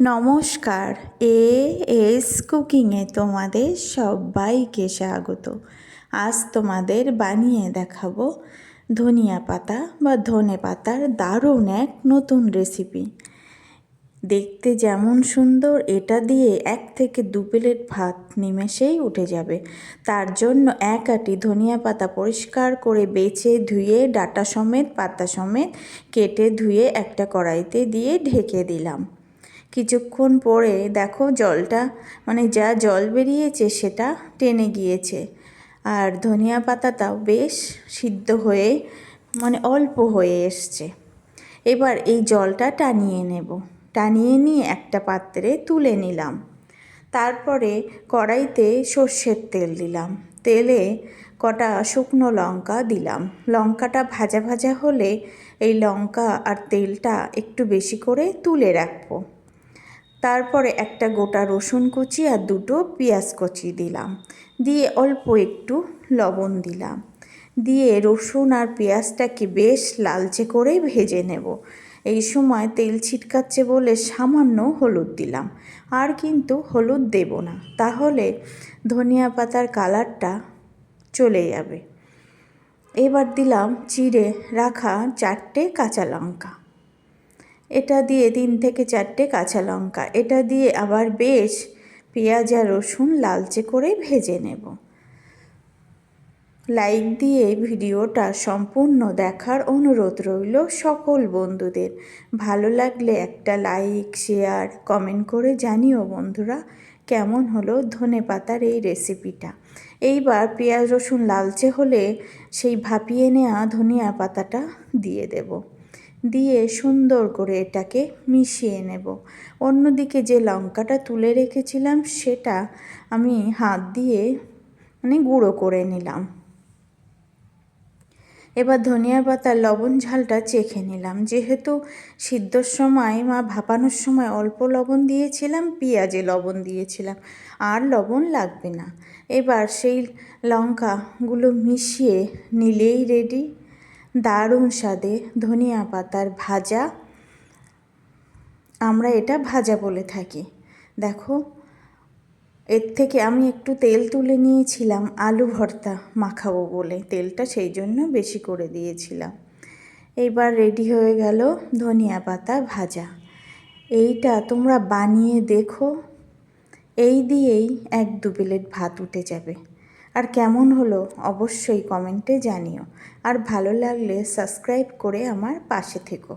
নমস্কার। A S কুকিংয়ে তোমাদের সবাইকে স্বাগত। আজ তোমাদের বানিয়ে দেখাবো ধনিয়া পাতা বা ধনে পাতার দারুণ এক নতুন রেসিপি দেখতে যেমন সুন্দর, এটা দিয়ে এক থেকে দু প্লেট ভাত নিমেষেই উঠে যাবে। তার জন্য এক আটি ধনিয়া পাতা পরিষ্কার করে বেছে ধুয়ে ডাটা সমেত, পাতা সমেত কেটে ধুয়ে একটা কড়াইতে দিয়ে ঢেকে দিলাম। কিছুক্ষণ পরে দেখো জলটা মানে যা জল বেরিয়েছে সেটা টেনে গিয়েছে। আর ধনিয়া পাতাটাও বেশ সিদ্ধ হয়ে মানে অল্প হয়ে এসছে। এবার এই জলটা টানিয়ে নেব। টানিয়ে নিয়ে একটা পাত্রে তুলে নিলাম। তারপরে কড়াইতে সর্ষের তেল দিলাম। তেলে কটা শুকনো লঙ্কা দিলাম। লঙ্কাটা ভাজা ভাজা হলে এই লঙ্কা আর তেলটা একটু বেশি করে তুলে রাখব। তারপরে একটা গোটা রসুন কুচি আর দুটো পেঁয়াজ কুচি দিলাম। দিয়ে অল্প একটু লবণ দিলাম। দিয়ে রসুন আর পেঁয়াজটাকে বেশ লালচে করে ভেজে নেব। এই সময় তেল ছিটকাচ্ছে বলে সামান্য হলুদ দিলাম। আর কিন্তু হলুদ দেব না। তাহলে ধনিয়া পাতার কালারটা চলে যাবে। এবার দিলাম চিড়ে রাখা চারটে কাঁচা লঙ্কা। এটা দিয়ে তিন থেকে চারটে কাঁচা লঙ্কা। এটা দিয়ে আবার বেশ পেঁয়াজ আর রসুন লালচে করে ভেজে নেব। লাইক দিয়ে ভিডিওটা সম্পূর্ণ দেখার অনুরোধ রইল সকল বন্ধুদের। ভালো লাগলে একটা লাইক, শেয়ার, কমেন্ট করে জানিও বন্ধুরা, কেমন হলো ধনে পাতার এই রেসিপিটা। এইবার পেঁয়াজ রসুন লালচে হলে সেই ভাপিয়ে নেওয়া ধনিয়া পাতাটা দিয়ে দেবো। দিয়ে সুন্দর করে এটাকে মিশিয়ে নেব। অন্যদিকে যে লঙ্কাটা তুলে রেখেছিলাম, সেটা আমি হাত দিয়ে মানে গুঁড়ো করে নিলাম। এবার ধনিয়া পাতার লবণ ঝালটা চেখে নিলাম। যেহেতু সিদ্ধর সময়, মা ভাপানোর সময় অল্প লবণ দিয়েছিলাম, পেঁয়াজে লবণ দিয়েছিলাম, আর লবণ লাগবে না। এবার সেই লঙ্কাগুলো মিশিয়ে নিলেই রেডি দারুণ স্বাদে ধনিয়া পাতার ভাজা। আমরা এটা ভাজা বলে থাকি। দেখো, এর থেকে আমি একটু তেল তুলে নিয়েছিলাম আলু ভর্তা মাখাবো বলে। তেলটা সেই জন্য বেশি করে দিয়েছিলাম। এইবার রেডি হয়ে গেল ধনিয়া পাতা ভাজা। এইটা তোমরা বানিয়ে দেখো। এই দিয়েই এক দু প্লেট ভাত উঠে যাবে। আর কেমন হলো অবশ্যই কমেন্টে জানিও। আর ভালো লাগলে সাবস্ক্রাইব করে আমার পাশে থেকো।